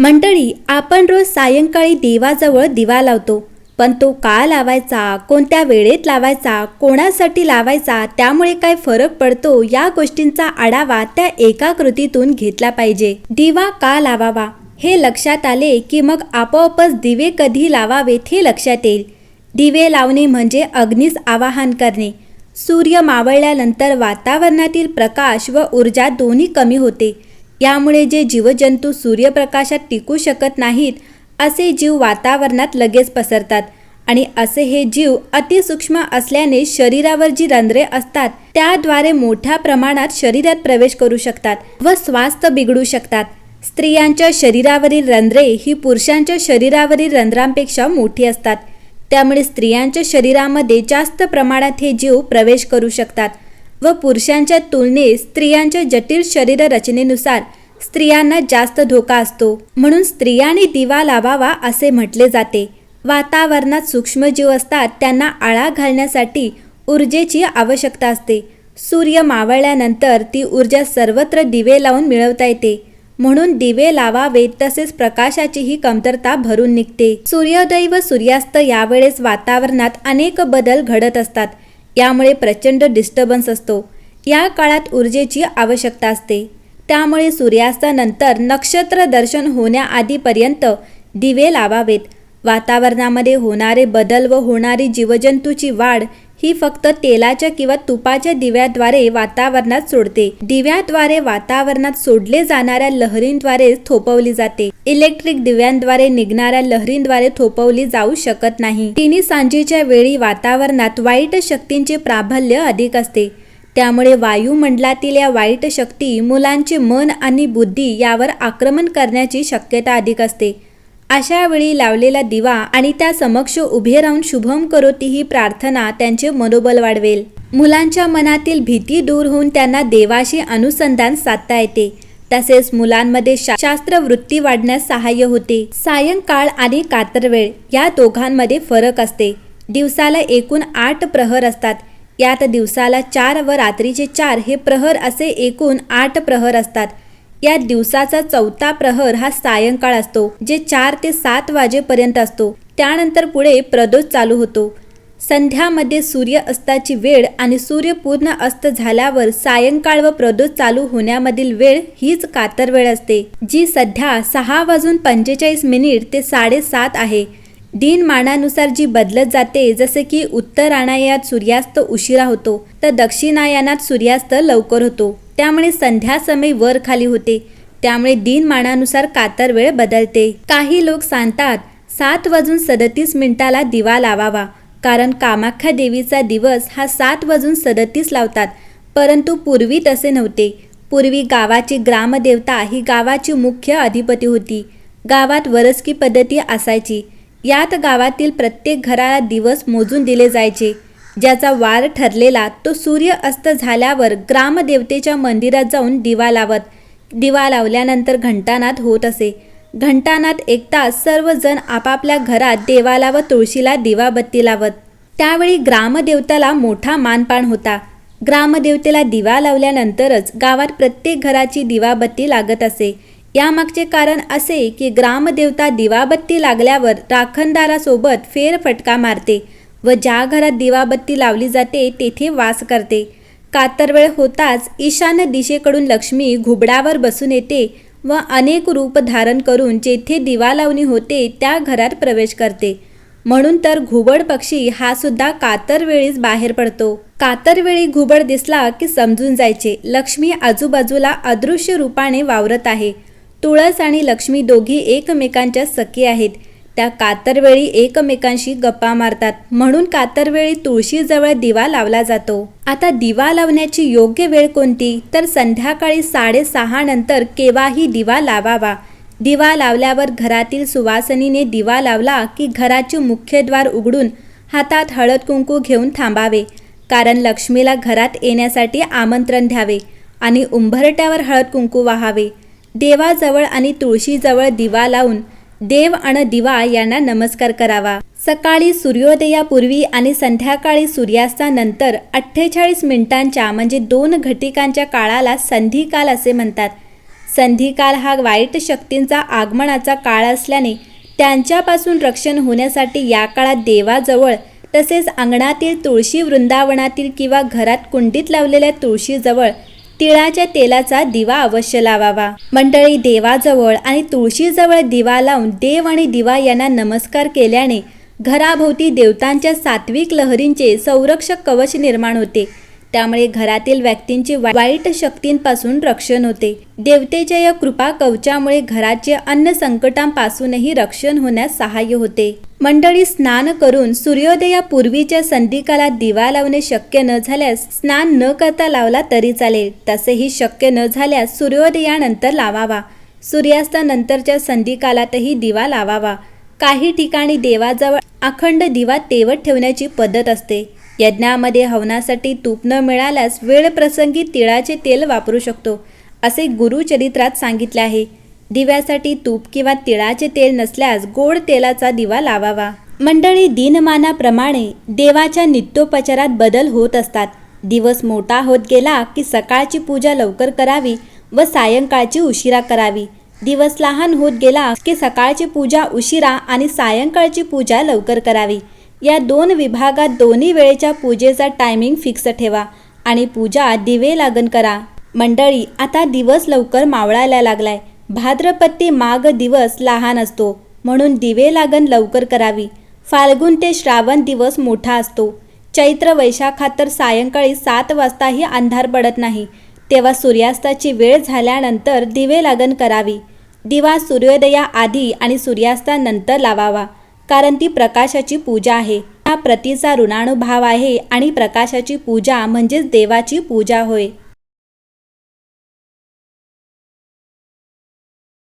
मंडळी आपण रोज सायंकाळी देवाजवळ दिवा लावतो. पण तो का लावायचा कोणत्या वेळेत लावायचा कोणासाठी लावायचा त्यामुळे काय फरक पडतो या गोष्टींचा आढावा त्या एका कृतीतून घेतला पाहिजे. दिवा का लावावा? हे लक्षात आले की मग आपोआपच दिवे कधी लावावेत हे लक्षात येईल. दिवे लावणे म्हणजे अग्नीस आवाहन करणे. सूर्य मावळल्यानंतर वातावरणातील प्रकाश व ऊर्जा दोन्ही कमी होते. यामुळे जे जीवजंतू सूर्यप्रकाशात टिकू शकत नाहीत असे जीव वातावरणात लगेच पसरतात. आणि असे हे जीव अतिसूक्ष्म असल्याने शरीरावर जी रंध्रे असतात त्याद्वारे मोठ्या प्रमाणात शरीरात प्रवेश करू शकतात व स्वास्थ्य बिघडू शकतात. स्त्रियांच्या शरीरावरील रंध्रे ही पुरुषांच्या शरीरावरील रंध्रांपेक्षा मोठी असतात. त्यामुळे स्त्रियांच्या शरीरामध्ये जास्त प्रमाणात हे जीव प्रवेश करू शकतात. व पुरुषांच्या तुलनेत स्त्रियांच्या जटिल शरीर रचनेनुसार स्त्रियांना जास्त धोका असतो. म्हणून स्त्रियांनी दिवा लावावा असे म्हटले जाते. वातावरणात सूक्ष्मजीव असतात त्यांना आळा घालण्यासाठी ऊर्जेची आवश्यकता असते. सूर्य मावळल्यानंतर ती ऊर्जा सर्वत्र दिवे लावून मिळवता येते. म्हणून दिवे लावावे तसेच प्रकाशाचीही कमतरता भरून निघते. सूर्योदय व सूर्यास्त यावेळेस वातावरणात अनेक बदल घडत असतात. यामुळे प्रचंड डिस्टर्बन्स असतो. या काळात ऊर्जेची आवश्यकता असते. त्यामुळे सूर्यास्तानंतर नक्षत्र दर्शन होण्याआधीपर्यंत दिवे लावावेत. वातावरणामध्ये होणारे बदल व होणारी जीवजंतूची वाढ ही फक्त तेलाच्या किंवा तुपाच्या दिव्याद्वारे वातावरणात सोडते. दिव्याद्वारे वातावरणात सोडले जाणाऱ्या लहरींद्वारे थोपवली जाते. इलेक्ट्रिक दिव्यांद्वारे निघणाऱ्या लहरींद्वारे थोपवली जाऊ शकत नाही. तिन्ही सांजेच्या वेळी वातावरणात वाईट शक्तींचे प्राबल्य अधिक असते. त्यामुळे वायुमंडलातील या वाईट शक्ती मुलांचे मन आणि बुद्धी यावर आक्रमण करण्याची शक्यता अधिक असते. अशा वेळी लावलेला दिवा आणि त्या समक्ष उभे राहून शुभम करोती ही प्रार्थना त्यांचे मनोबल वाढवेल. मुलांच्या मनातील भीती दूर होऊन त्यांना देवाशी अनुसंधान साधता येते. तसेच मुलांमध्ये शास्त्र वृत्ती वाढण्यास सहाय्य होते. सायंकाळ आणि कातरवेळ या दोघांमध्ये फरक असते. दिवसाला एकूण आठ प्रहर असतात. यात दिवसाला चार व रात्रीचे चार हे प्रहर असे एकूण आठ प्रहर असतात. या दिवसाचा चौथा प्रहर हा सायंकाळ असतो जे चार ते सात वाजेपर्यंत असतो. त्यानंतर पुढे प्रदोष चालू होतो. संध्यामध्ये सूर्य अस्ताची वेळ आणि सूर्य पूर्ण अस्त झाल्यावर सायंकाळ व प्रदोष चालू होण्यामधील वेळ हीच कातर वेळ असते जी सध्या सहा वाजून पंचेचाळीस मिनिट ते साडेसात आहे. दिनमानानुसार जी बदलत जाते जसे की उत्तरायणात सूर्यास्त उशिरा होतो तर दक्षिणायनात सूर्यास्त लवकर होतो. त्यामुळे संध्या समय वर खाली होते. त्यामुळे दिनमानानुसार कातर वेळ बदलते. काही लोक सांगतात सात वाजून सदतीस मिनिटाला दिवा लावावा. कारण कामाख्या देवीचा दिवस हा सात वाजून सदतीस लावतात. परंतु पूर्वी तसे नव्हते. पूर्वी गावाची ग्रामदेवता ही गावाची मुख्य अधिपती होती. गावात वरसकी पद्धती असायची. यात गावातील प्रत्येक घराला दिवस मोजून दिले जायचे. ज्याचा वार ठरलेला तो सूर्य अस्त झाल्यावर ग्रामदेवतेच्या मंदिरात जाऊन दिवा लावत दिवा लावल्यानंतर घंटानाद होत असे. घंटानाद एक तास सर्वजण आपापल्या घरात देवाला व तुळशीला दिवाबत्ती लावत. त्यावेळी ग्रामदेवताला मोठा मानपान होता. ग्रामदेवतेला दिवा लावल्यानंतरच गावात प्रत्येक घराची दिवाबत्ती लागत असे. यामागचे कारण असे की ग्रामदेवता दिवाबत्ती लागल्यावर राखणदारासोबत फेरफटका मारते. व ज्या घरात दिवाबत्ती लावली जाते तेथे वास करते. कातरवेळ होताच ईशान्य दिशेकडून लक्ष्मी घुबडावर बसून येते व अनेक रूप धारण करून जेथे दिवा लावणी होते त्या घरात प्रवेश करते. म्हणून तर घुबड पक्षी हा सुद्धा कातरवेळीच बाहेर पडतो. कातरवेळी घुबड दिसला की समजून जायचे. लक्ष्मी आजूबाजूला अदृश्य रूपाने वावरत आहे. तुळस आणि लक्ष्मी दोघी एकमेकांच्या सखी आहेत. त्या कातरवेळी एकमेकांशी गप्पा मारतात. म्हणून कातरवेळी तुळशीजवळ दिवा लावला जातो. आता दिवा लावण्याची योग्य वेळ कोणती? तर संध्याकाळी साडेसहा नंतर केव्हाही दिवा लावावा. दिवा लावल्यावर घरातील सुवासनीने दिवा लावला की घराचे मुख्य द्वार उघडून हातात हळद कुंकू घेऊन थांबावे. कारण लक्ष्मीला घरात येण्यासाठी आमंत्रण द्यावे आणि उंबरट्यावर हळद कुंकू वाहावे. देवाजवळ आणि तुळशीजवळ दिवा लावून देव आणि दिवा यांना नमस्कार करावा. सकाळी सूर्योदयापूर्वी आणि संध्याकाळी सूर्यास्तानंतर अठ्ठेचाळीस मिनिटांच्या म्हणजे दोन घटिकांच्या काळाला संधिकाल असे म्हणतात. संधिकाल हा वाईट शक्तींचा आगमनाचा काळ असल्याने त्यांच्यापासून रक्षण होण्यासाठी या काळात देवाजवळ तसेच अंगणातील तुळशी वृंदावनातील किंवा घरात कुंडीत लावलेल्या तुळशीजवळ तिळाच्या तेलाचा दिवा अवश्य लावावा. मंडळी देवाजवळ आणि तुळशीजवळ दिवा लावून देव आणि दिवा यांना नमस्कार केल्याने घराभोवती देवतांच्या सात्विक लहरींचे संरक्षक कवच निर्माण होते. त्यामुळे घरातील व्यक्तींचे वाईट शक्तींपासून रक्षण होते. देवतेच्या या कृपा कवचामुळे घराचे अन्न संकटांपासूनही रक्षण होण्यास सहाय्य होते. मंडळी स्नान करून सूर्योदयापूर्वीच्या संधिकाला दिवा लावणे शक्य न झाल्यास स्नान न करता लावला तरी चालेल. तसेही शक्य न झाल्यास सूर्योदयानंतर लावावा. सूर्यास्तानंतरच्या संधिकालातही दिवा लावावा. काही ठिकाणी देवाजवळ अखंड दिवा तेवत ठेवण्याची पद्धत असते. यज्ञामध्ये हवनासाठी तूप न मिळाल्यास वेळ प्रसंगी तिळाचे तेल वापरू शकतो असे गुरुचरित्रात सांगितले आहे. दिव्यासाठी तूप किंवा तिळाचे तेल नसल्यास गोड तेलाचा दिवा लावावा. मंडळी दिनमानाप्रमाणे देवाच्या नित्योपचारात बदल होत असतात. दिवस मोठा होत गेला की सकाळची पूजा लवकर करावी व सायंकाळची उशिरा करावी. दिवस लहान होत गेला की सकाळची पूजा उशिरा आणि सायंकाळची पूजा लवकर करावी. या दोन विभागात दोन्ही वेळेच्या पूजेचा टायमिंग फिक्स ठेवा आणि पूजा दिवे लागण करा. मंडळी आता दिवस लवकर मावळायला लागलाय. भाद्रपत्ती माघ दिवस लहान असतो म्हणून दिवे लागण लवकर करावी. फाल्गुन ते श्रावण दिवस मोठा असतो. चैत्र वैशाखात तर सायंकाळी सात वाजताही अंधार पडत नाही. तेव्हा सूर्यास्ताची वेळ झाल्यानंतर दिवे लागण करावी. दिवा सूर्योदया आधी आणि सूर्यास्तानंतर लावावा. कारण ती प्रकाशाची पूजा आहे. हा प्रतीचा ऋणानुभाव आहे आणि प्रकाशाची पूजा म्हणजेच देवाची पूजा होय.